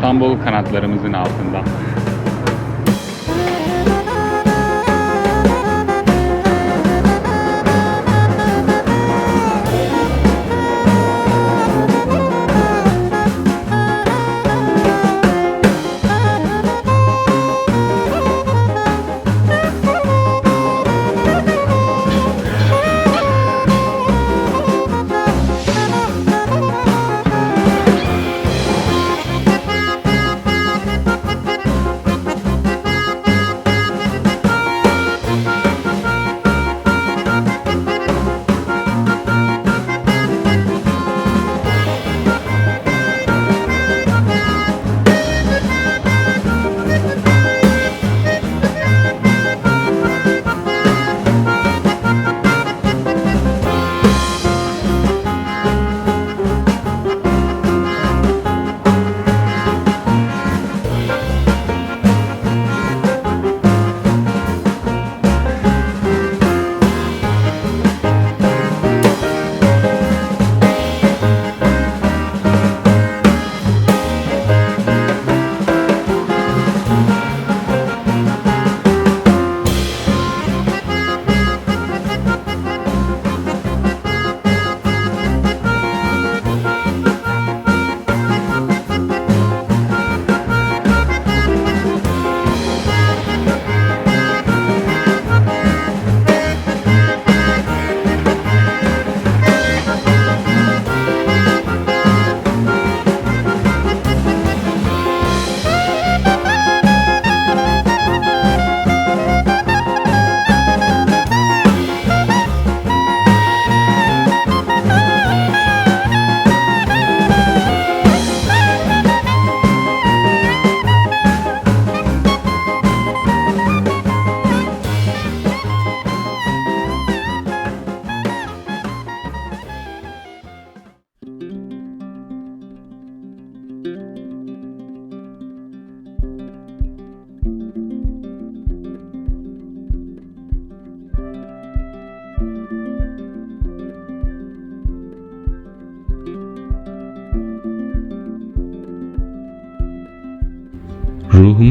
İstanbul kanatlarımızın altında.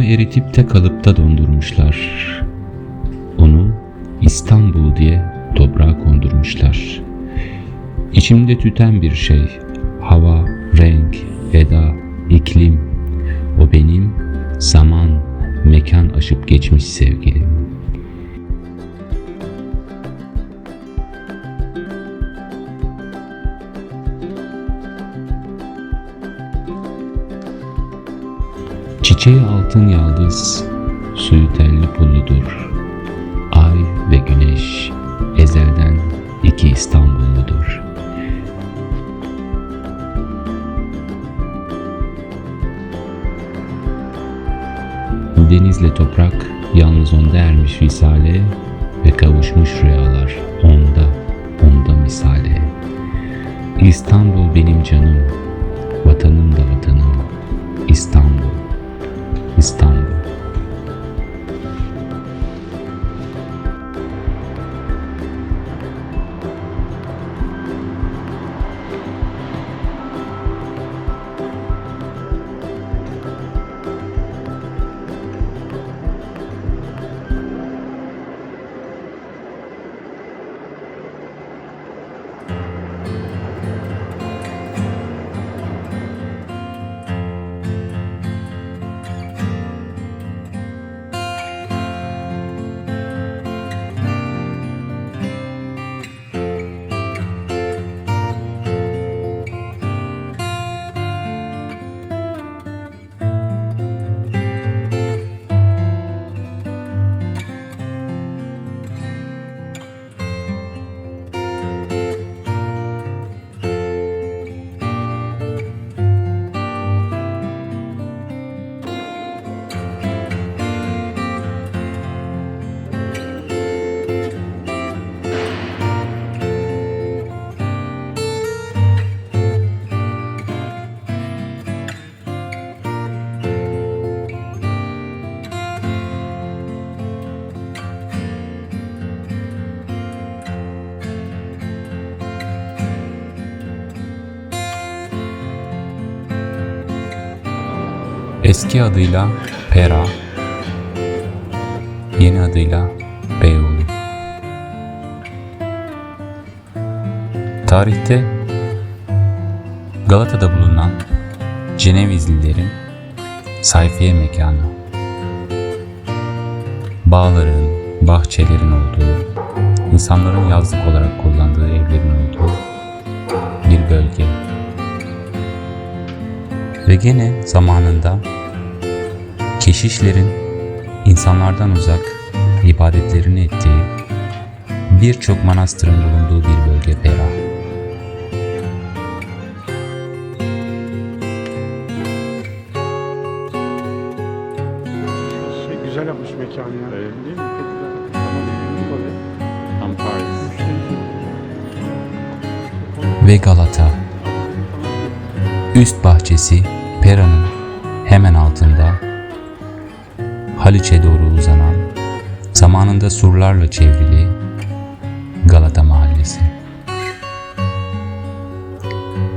Eritip de kalıpta dondurmuşlar. Onu İstanbul diye toprağa kondurmuşlar. İçimde tüten bir şey, hava, renk, eda, iklim. O benim zaman, mekan aşıp geçmiş sevgilim. Çiçeği altın yaldız, suyu telli pulludur. Ay ve güneş ezelden iki İstanbulludur. Denizle toprak yalnız onda ermiş visale ve kavuşmuş rüyalar onda, onda misale. İstanbul benim canım, vatanım da vatanım, İstanbul. İstanbul. Eski adıyla Pera, yeni adıyla Beyoğlu. Tarihte Galata'da bulunan Cenevizlilerin sayfiye mekanı. Bağların, bahçelerin olduğu, insanların yazlık olarak kullandığı evlerin olduğu bir bölge. Ve gene zamanında keşişlerin insanlardan uzak ibadetlerini ettiği birçok manastırın bulunduğu bir bölge Pera. Şey, güzel yapmış mekanı ya. Evet. Değil mi? Çok güzel. Tam Paris. ve Galata. Üst bahçesi Pera'nın hemen altında Haliç'e doğru uzanan zamanında surlarla çevrili Galata Mahallesi.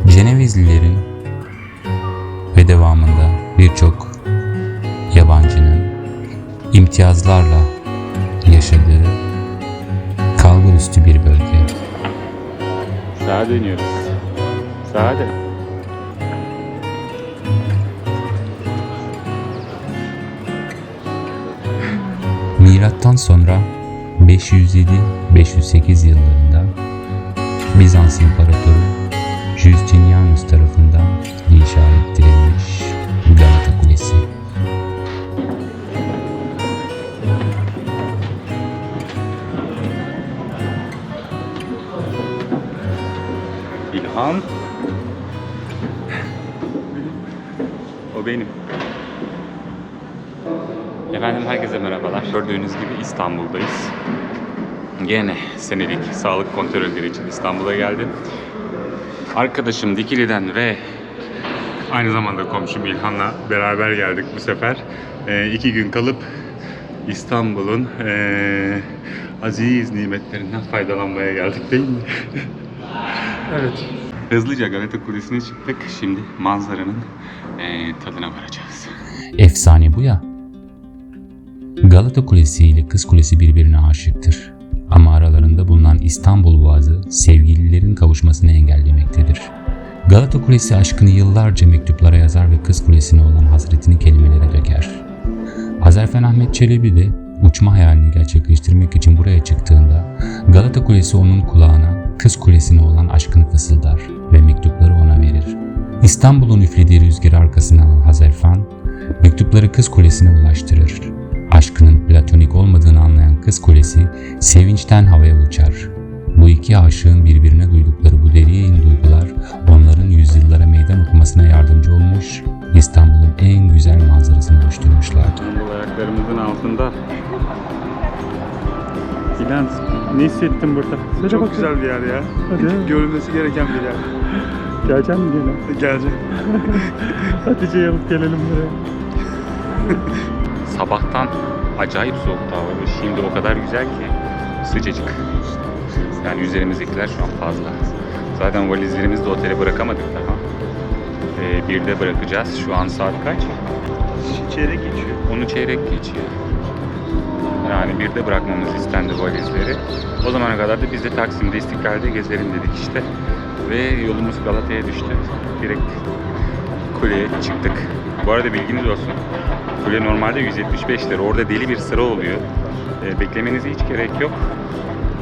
Cenevizlilerin ve devamında birçok yabancının imtiyazlarla yaşadığı kalburüstü bir bölge. Sağa dönüyoruz. Sağa dön. Milattan sonra 507-508 yıllarında Bizans İmparatoru Justinianus tarafından inşa ettirilmiş Galata Kulesi. İlhan. O benim. Efendim herkese merhabalar. Gördüğünüz gibi İstanbul'dayız. Gene senelik sağlık kontrolleri için İstanbul'a geldim. Arkadaşım Dikili'den ve aynı zamanda komşum İlhan'la beraber geldik bu sefer. Ee, iki gün kalıp İstanbul'un ee, aziz nimetlerinden faydalanmaya geldik değil mi? Evet. Hızlıca Galata Kulesi'ne çıktık. Şimdi manzaranın eee, tadına varacağız. Efsane bu ya. Galata Kulesi ile Kız Kulesi birbirine aşıktır. Ama aralarında bulunan İstanbul Boğazı sevgililerin kavuşmasını engellemektedir. Galata Kulesi aşkını yıllarca mektuplara yazar ve Kız Kulesi'ne olan hasretini kelimelere döker. Hazarfen Ahmet Çelebi de uçma hayalini gerçekleştirmek için buraya çıktığında Galata Kulesi onun kulağına Kız Kulesi'ne olan aşkını fısıldar ve mektupları ona verir. İstanbul'un üflediği rüzgarı arkasına alan Hazarfen, mektupları Kız Kulesi'ne ulaştırır. Aşkının platonik olmadığını anlayan Kız Kulesi sevinçten havaya uçar. Bu iki aşığın birbirine duydukları bu deriye duygular onların yüzyıllara meydan okumasına yardımcı olmuş, İstanbul'un en güzel manzarasını oluşturmuşlardır. İstanbul ayaklarımızın altında. İlhan ne hissettin burada? Çok güzel bir yer ya. Hadi. Görülmesi gereken bir yer. Gelecek mi gene? Gelecek. Hatice'yi alıp gelelim buraya. Sabahtan acayip soğuktu hava ve şimdi o kadar güzel ki sıcacık. Yani üzerimizdekiler şu an fazla. Zaten valizlerimizi de otele bırakamadık daha. Ee, birde bırakacağız. Şu an saat kaç? Çeyrek geçiyor. Onu çeyrek geçiyor. Yani bir de bırakmamız istendi valizleri. O zamana kadar da biz de Taksim'de İstiklal'de gezelim dedik işte. Ve yolumuz Galata'ya düştü. Direkt kuleye çıktık. Bu arada bilginiz olsun. Kule normalde 175 lira. Orada deli bir sıra oluyor. E, beklemenize hiç gerek yok.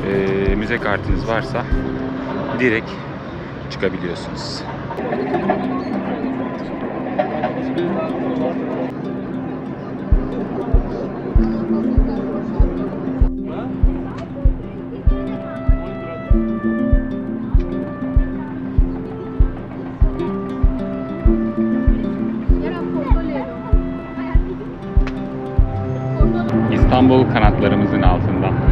E, müze kartınız varsa direkt çıkabiliyorsunuz. İstanbul kanatlarımızın altında.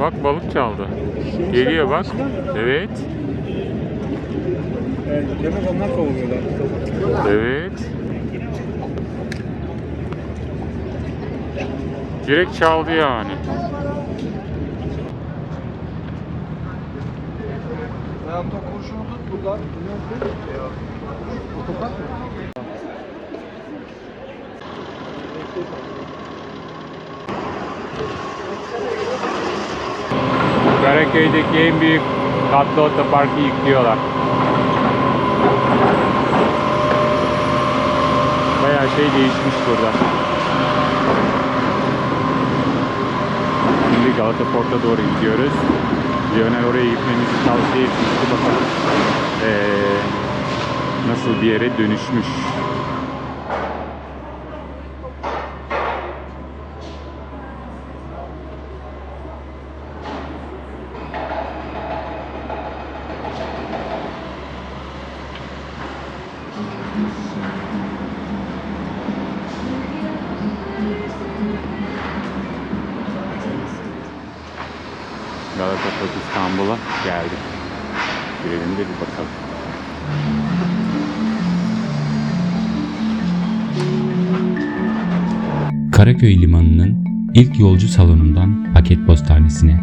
Bak. Balık çaldı. Geliyor bak. Evet. Demek onlar kovalıyorlar. Evet. Direkt çaldı yani. Hayatta kurşunu tut buradan. Otopark mı? Karaköy'deki en büyük katlı otoparkı yıkıyorlar. Bayağı şey değişmiş burada. Şimdi Galata Port'a doğru gidiyoruz. Lionel oraya gitmemizi tavsiye etmişti. Bakalım ee, nasıl bir yere dönüşmüş. Karaköy Limanı'nın ilk yolcu salonundan paket postanesine.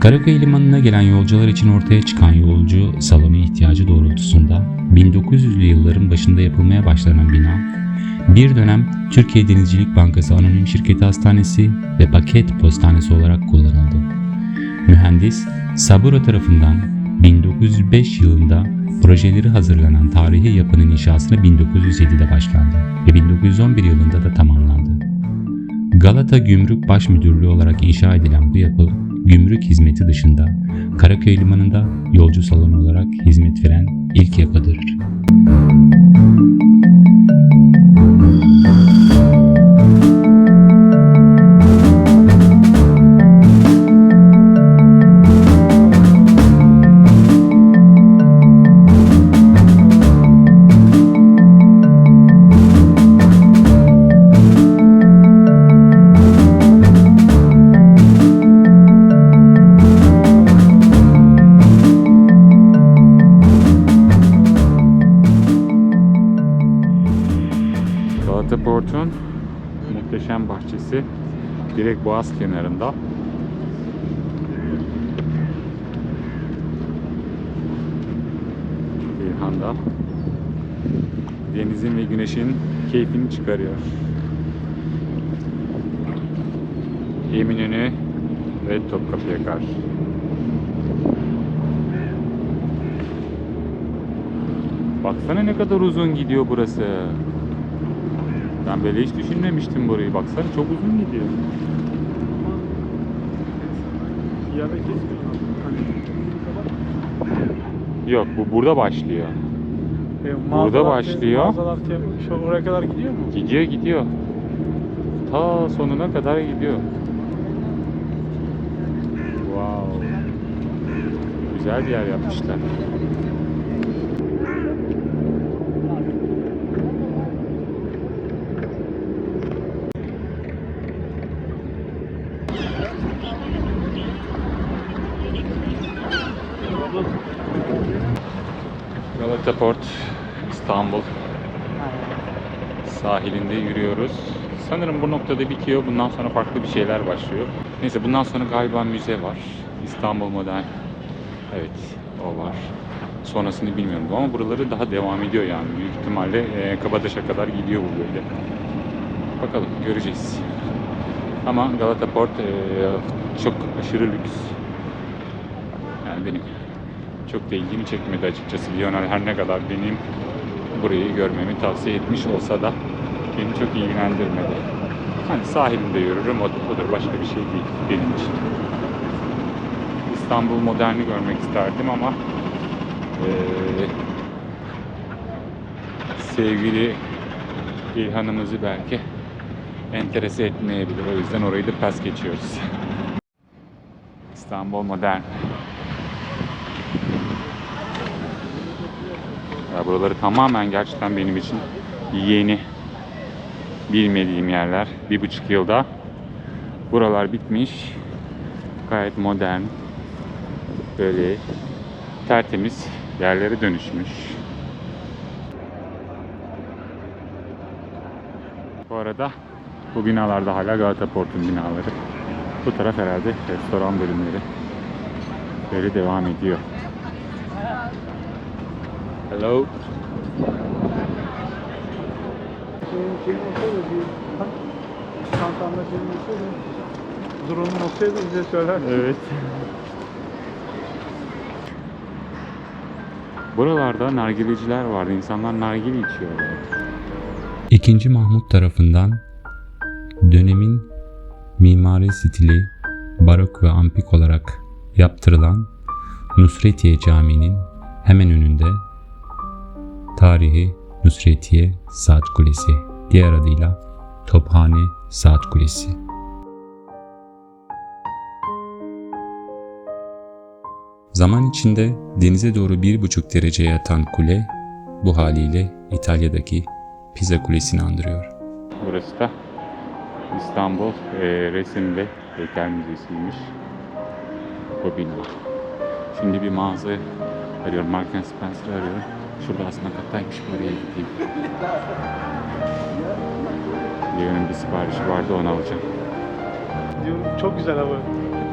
Karaköy Limanı'na gelen yolcular için ortaya çıkan yolcu salonu ihtiyacı doğrultusunda 1900'lü yılların başında yapılmaya başlanan bina, bir dönem Türkiye Denizcilik Bankası Anonim Şirketi Hastanesi ve paket postanesi olarak kullanıldı. Mühendis Saburo tarafından 1905 yılında projeleri hazırlanan tarihi yapının inşasına 1907'de başlandı ve 1911 yılında da tamamlandı. Galata Gümrük Baş Müdürlüğü olarak inşa edilen bu yapı, gümrük hizmeti dışında Karaköy Limanı'nda yolcu salonu olarak hizmet veren ilk yapıdır. Galata Port'un muhteşem bahçesi direkt boğaz kenarında. İlhan'da denizin ve güneşin keyfini çıkarıyor. Eminönü ve Topkapı'ya karşı. Baksana ne kadar uzun gidiyor burası. Ben böyle hiç düşünmemiştim burayı. Baksana çok uzun gidiyor. Kesmiyor. Yok bu burada başlıyor. e, Burada başlıyor. Mağazalar şu oraya kadar gidiyor mu? Gidiyor gidiyor. Ta sonuna kadar gidiyor. Wow. Güzel bir yer yapmışlar. Galata Port, İstanbul sahilinde yürüyoruz. Sanırım bu noktada bitiyor. Bundan sonra farklı bir şeyler başlıyor. Neyse bundan sonra galiba müze var. İstanbul Modern. Evet o var. Sonrasını bilmiyorum ama buraları daha devam ediyor yani. Büyük ihtimalle e, Kabataş'a kadar gidiyor bu böyle. Bakalım göreceğiz. Ama Galata Port e, çok aşırı lüks. Yani benim çok da ilgimi çekmedi açıkçası. Lionel her ne kadar benim burayı görmemi tavsiye etmiş olsa da beni çok ilgilendirmedi. Hani sahilinde yürürüm, odur, başka bir şey değil benim için. İstanbul moderni görmek isterdim ama eee, sevgili İlhan'ımızı belki enterese etmeyebilir. O yüzden orayı da pas geçiyoruz. İstanbul modern. Ya buraları tamamen gerçekten benim için yeni bilmediğim yerler. Bir buçuk yılda buralar bitmiş. Gayet modern. Böyle tertemiz yerlere dönüşmüş. Bu arada bu binalarda hala Galata Port'un binaları. Bu taraf herhalde restoran bölümleri. Böyle devam ediyor. Hello. Şeyin, şeyin olsaydı bir çantamda şeyin olsaydı drone'un olsaydı bize söyler. Evet. Buralarda nargileciler vardı. İnsanlar nargile içiyorlar. İkinci Mahmut tarafından dönemin mimari stili barok ve ampik olarak yaptırılan Nusretiye Camii'nin hemen önünde tarihi Nusretiye Saat Kulesi, diğer adıyla Tophane Saat Kulesi. Zaman içinde denize doğru 1,5 dereceye yatan kule bu haliyle İtalya'daki Pisa Kulesi'ni andırıyor. Burası da İstanbul e, Resim ve Heykel Müzesi'ymiş. Bu bina. Şimdi bir mağaza arıyorum. Mark Spencer arıyorum. Şurada aslında kattaymış. Oraya gideyim. Leon'un bir siparişi vardı onu alacağım. Diyorum çok güzel hava.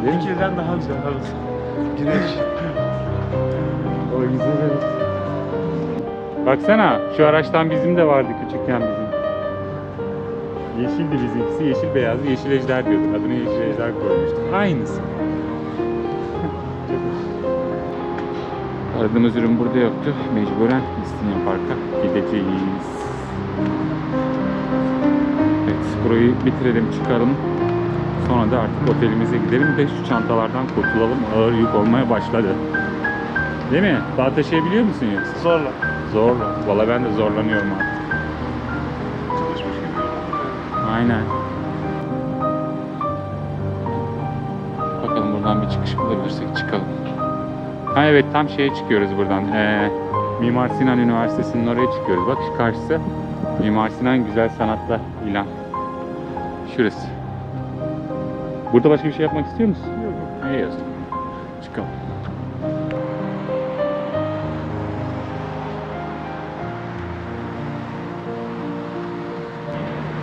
Değil mi? İkiliden daha güzel havası. Güneş. O güzel Baksana şu araçtan bizim de vardı küçükken bizim. Yeşildi bizimkisi. Yeşil beyazlı. Yeşil ejder diyorduk. Adını yeşil ejder koymuştuk. Aynısı. Aradığımız ürün burada yoktu. Mecburen İstinye Park'a gideceğiz. Evet, burayı bitirelim, çıkalım. Sonra da artık otelimize gidelim de şu çantalardan kurtulalım. Ağır yük olmaya başladı. Değil mi? Daha taşıyabiliyor musun yoksa? Zorla. Zorla. Valla ben de zorlanıyorum artık. Çalışmış gibi yorulmuyor. Aynen. Bakalım buradan bir çıkış bulabilirsek çıkalım. Ha evet tam şeye çıkıyoruz buradan. Ee, Mimar Sinan Üniversitesi'nin oraya çıkıyoruz. Bak şu karşısı Mimar Sinan Güzel Sanatlar ilan. Şurası. Burada başka bir şey yapmak istiyor musun? Yok. O zaman. Çıkalım.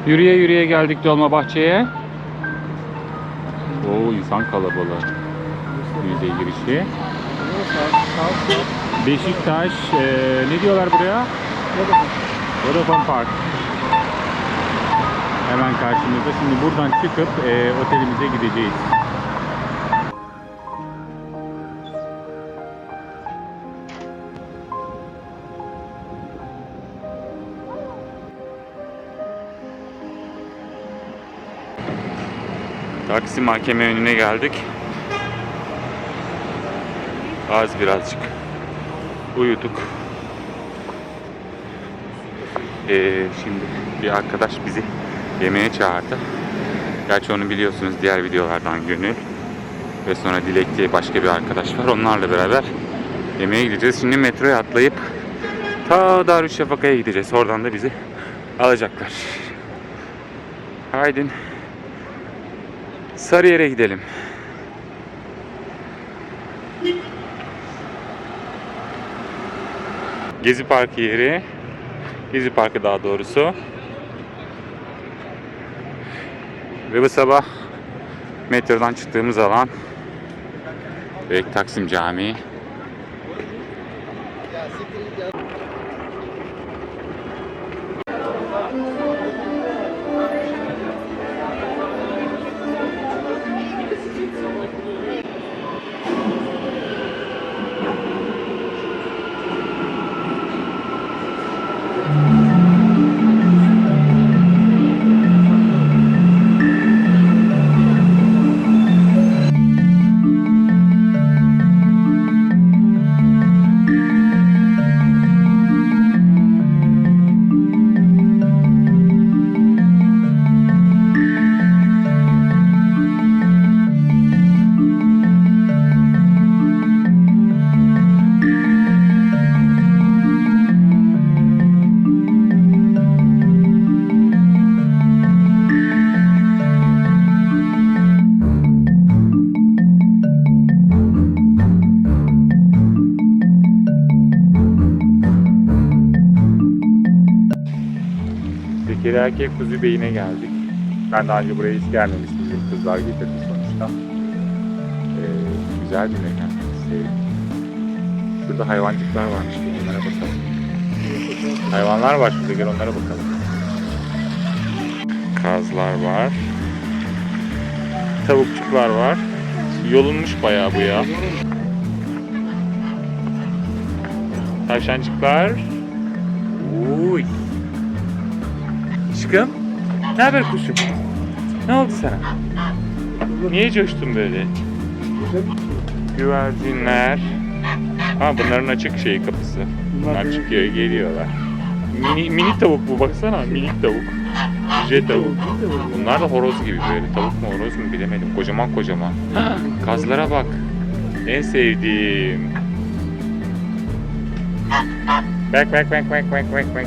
Yürüye yürüye geldik Dolmabahçe'ye. Oo insan kalabalığı. Müze girişi. Beşiktaş, eee, ne diyorlar buraya? Vodafone Park. Hemen karşımızda. Şimdi buradan çıkıp eee, otelimize gideceğiz. Taksim mahkeme önüne geldik. Az birazcık uyuduk. Ee, şimdi bir arkadaş bizi yemeğe çağırdı. Gerçi onu biliyorsunuz diğer videolardan Gönül. Ve sonra Dilek diye başka bir arkadaş var. Onlarla beraber yemeğe gideceğiz. Şimdi metroya atlayıp ta Darüşşafaka'ya gideceğiz. Oradan da bizi alacaklar. Haydin. Sarıyer'e gidelim. Gezi Parkı yeri. Gezi Parkı daha doğrusu. Ve bu sabah metrodan çıktığımız alan Beylik Taksim Camii. Erkek Kuzu Bey'ine geldik. Ben daha önce buraya hiç gelmemiştim. Bizim kızlar getirdi sonuçta. Ee, güzel bir mekan. Sevdim. Şurada hayvancıklar varmış. Onlara bakalım. Hayvanlar var şurada. Gel onlara bakalım. Kazlar var. Tavukçuklar var. Yolunmuş bayağı bu ya. Tavşancıklar. Uy. Ne haber kuşum? Ne oldu sana? Niye coştun böyle? Güvercinler. Ha bunların açık şey kapısı. Bunlar çıkıyor geliyorlar. Mini, mini tavuk bu baksana minik tavuk. Cüce tavuk. Bunlar da horoz gibi böyle. Tavuk mu horoz mu bilemedim. Kocaman kocaman. Kazlara bak. En sevdiğim. Bak bak bak bak bak bak.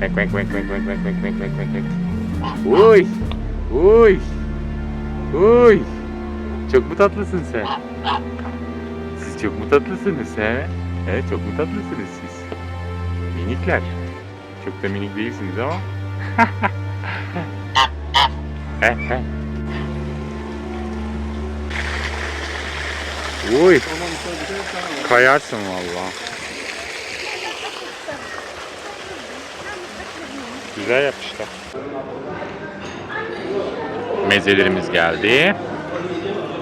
Bak bak bak bak bak bak bak bak bak bak bak. Uy! Uy! Uy! Çok mu tatlısın sen? Siz çok mu tatlısınız he? He çok mu tatlısınız siz? Minikler. Çok da minik değilsiniz ama. he he. Uy! Kayarsın valla. Güzel yapmışlar. Mezelerimiz geldi.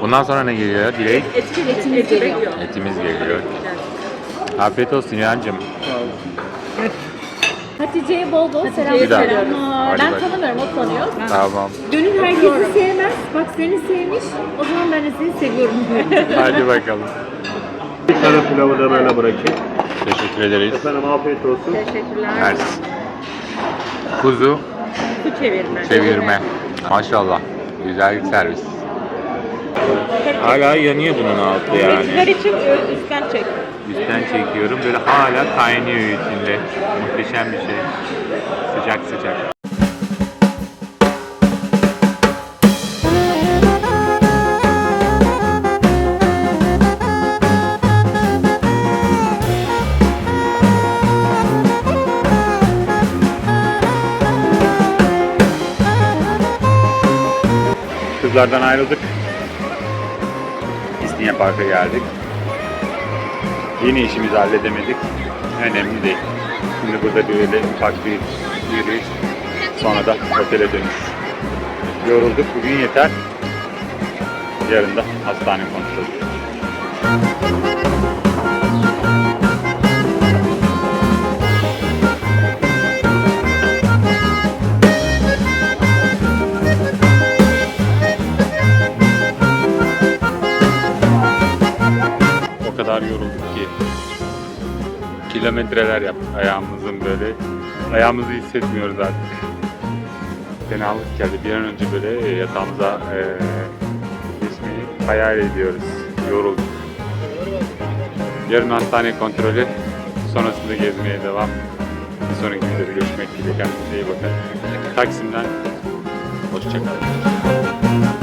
Bundan sonra ne geliyor Dilek? Etimiz geliyor. Etimiz geliyor. Afiyet olsun İlhancığım. Hatice'ye bol bol selam selamlar. Hadi Ben bak. tanımıyorum, o tanıyor. Tamam. Gönül herkesi sevmez. Bak seni sevmiş. O zaman ben de seni seviyorum. Hadi bakalım. Bir tane pilavı da böyle bırakayım. Teşekkür ederiz. Efendim afiyet olsun. Teşekkürler. Mersi. Kuzu Su çevirme. çevirme. Maşallah. Güzel bir servis. Hala yanıyor bunun altı yani. için üstten çek. Üstten çekiyorum. Böyle hala kaynıyor içinde. Muhteşem bir şey. Sıcak sıcak. Kızlardan ayrıldık. İstinye Park'a geldik. Yeni işimizi halledemedik. Önemli değil. Şimdi burada böyle ufak bir yürüyüş. Sonra da otele dönüş. Yorulduk. Bugün yeter. Yarın da hastane kontrolü. Kilometreler yaptık ayağımızın böyle ayağımızı hissetmiyoruz artık. Fenalık geldi. Bir an önce böyle e, yatağımıza e, geçmeyi hayal ediyoruz. Yorulduk. Yarın hastane kontrolü sonrasında gezmeye devam. Bir sonraki videoda görüşmek dileğiyle. Kendinize iyi bakın. Taksim'den hoşçakalın.